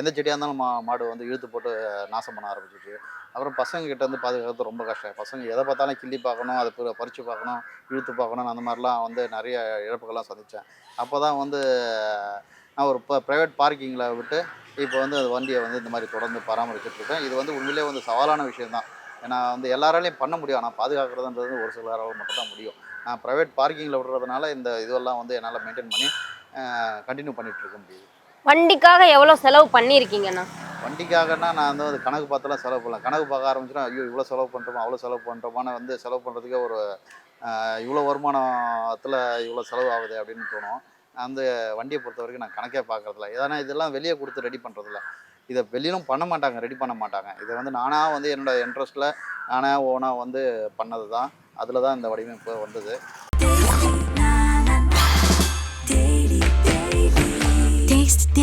எந்த செடியாக இருந்தாலும் மா மாடு வந்து இழுத்து போட்டு நாசம் பண்ண ஆரம்பிச்சிச்சு அப்புறம் பசங்க கிட்ட பாதுகாக்கிறது ரொம்ப கஷ்டம். பசங்க எதை பார்த்தாலும் கிள்ளி பார்க்கணும் அதை பறித்து பறிச்சு பார்க்கணும் இழுத்து பார்க்கணும் அந்த மாதிரிலாம் வந்து நிறைய இழப்புகள்லாம் சந்தித்தேன் அப்போ தான் வந்து நான் ஒரு இப்போ ப்ரைவேட் பார்க்கிங்கில் விட்டு இப்போ வந்து அந்த வண்டியை வந்து இந்த மாதிரி தொடர்ந்து பராமரிச்சுட்ருக்கேன் இது வந்து உண்மையிலே வந்து சவாலான விஷயந்தான் ஏன்னா வந்து எல்லாராலையும் பண்ண முடியும். ஆனால் பாதுகாக்கிறதுன்றது ஒரு சிலரால் மட்டும் தான் முடியும். நான் ப்ரைவேட் பார்க்கிங்கில் விடுறதுனால இந்த இதுவெல்லாம் வந்து என்னால் மெயின்டைன் பண்ணி கண்டினியூ பண்ணிகிட்டு இருக்க முடியுது. வண்டிக்காக எவ்வளோ செலவு பண்ணியிருக்கீங்கண்ணா? வண்டிக்காகனா நான் வந்து அது கணக்கு பார்த்துலாம் செலவு பண்ணலாம் கணக்கு பார்க்க ஆரம்பிச்சுன்னா ஐயோ இவ்வளோ செலவு பண்ணுறோமா அவ்வளோ செலவு பண்ணுறோமான்னு வந்து செலவு பண்ணுறதுக்கே ஒரு இவ்வளோ வருமானத்தில் இவ்வளோ செலவு ஆகுது அப்படின்னு தோணும். அந்த வண்டியை பொறுத்த வரைக்கும் நான் கணக்கே பார்க்கறதில்ல. ஏன்னா இதெல்லாம் வெளியே கொடுத்து ரெடி பண்ணுறதில்ல இதை வெளியிலும் பண்ண மாட்டாங்க ரெடி பண்ண மாட்டாங்க. இதை வந்து நானாக வந்து என்னோடய இன்ட்ரெஸ்ட்டில் நானாக ஓனாக வந்து பண்ணது தான் அதில் தான் இந்த வடிவமைப்பு வந்தது.